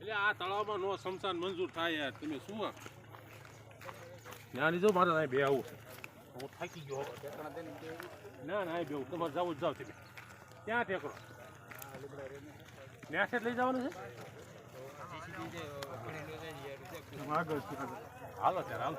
એટલે આ તળાવમાં નો સમસાન મંજૂર થાય યાર. તમે શું આ? ત્યાં લીધો મારે અહીં બે આવું. છે હું થાકી ગયો ના ના અહીં બેવું તમારે જવું જ જાવ તમે. ક્યાં ટેકરો? ત્યાં લઈ જવાનું છે? હાલો ત્યારે હાલો.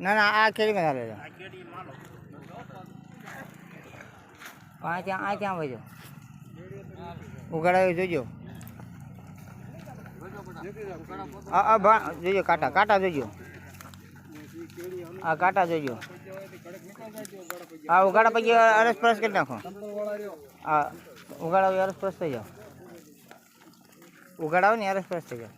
ના ના આ કેરી માં ચાલે આ ક્યાં આ ત્યાં વજો ઉગાડાવી જોજો. આ આ જોજો, કાંટા કાંટા જોજો. આ કાંટા જોજો. હા ઉગાડા પછી અરસ પરસ કરી નાખો. હા ઉગાડાવી અરસ પરસ થઈ જાઓ. ઉગાડાવો ને અરસ પરસ થઈ જાઓ.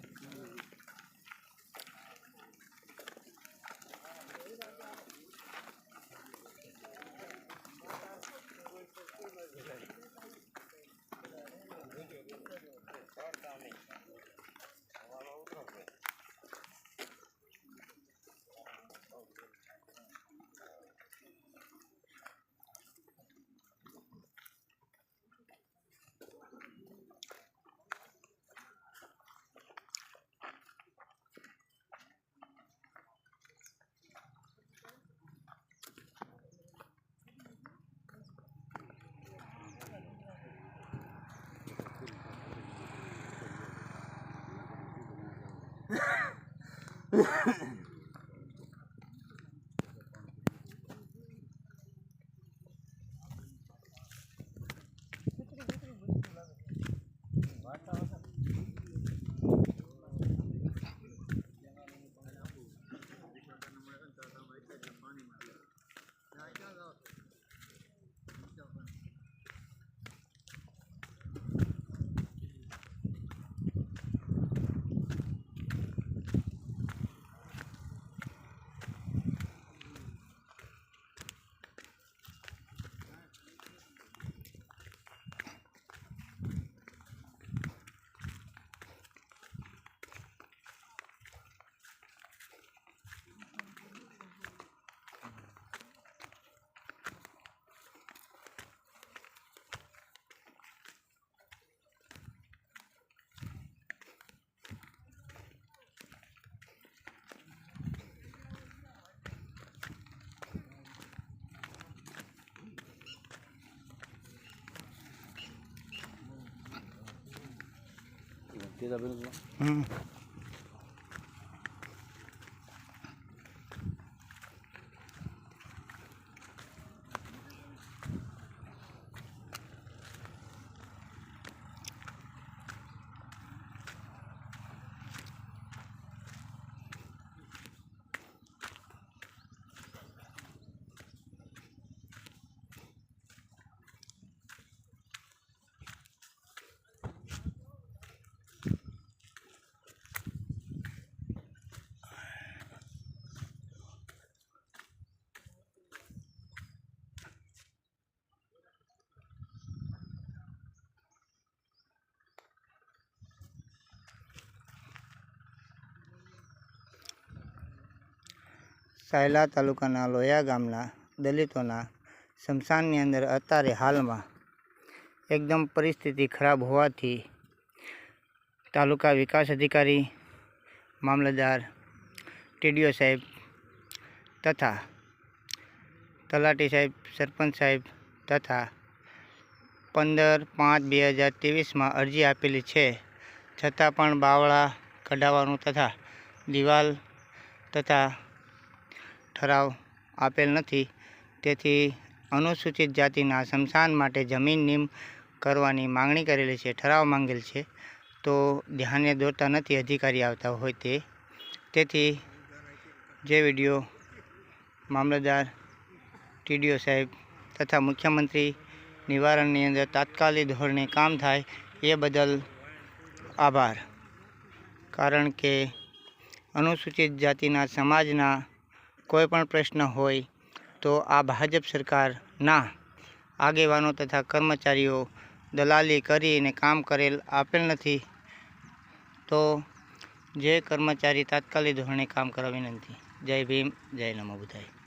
Yeah. Diye haberiniz var. Hı. Sayla તાલુકાના લોયા ગામના દલિતોના સ્મશાનની અંદર અત્યારે હાલમાં એકદમ પરિસ્થિતિ ખરાબ હોવાથી તાલુકા વિકાસ અધિકારી, મામલતદાર, ટીડીઓ સાહેબ તથા તલાટી સાહેબ, સરપંચ સાહેબ તથા પંદર પાંચ બે હજાર ત્રેવીસમાં અરજી આપેલી છે. છતાં પણ બાવળા કઢાવવાનું તથા દિવાલ તથા ઠરાવ આપેલ નથી. તેથી અનુસૂચિત જાતિના સ્મશાન માટે જમીન નિમ કરવાની માંગણી કરેલી છે, ઠરાવ માંગેલ છે. તો ધ્યાને દોરતા નથી અધિકારી આવતા હોય તે. તેથી જે વીડિયો મામલતદાર ટીડીઓ સાહેબ તથા મુખ્યમંત્રી નિવારણની અંદર તાત્કાલિક ધોરણે કામ થાય એ બદલ આભાર. કારણ કે અનુસૂચિત જાતિના સમાજના કોઈ પણ પ્રશ્ન હોય તો આ ભાજપ સરકારના આગેવાનો તથા કર્મચારીઓ દલાલી કરીને કામ કરેલ આપેલ નથી. તો જે કર્મચારી તાત્કાલિક ધોરણે કામ કરવા વિનંતી. જય ભીમ, જય નમો બુદ્ધાય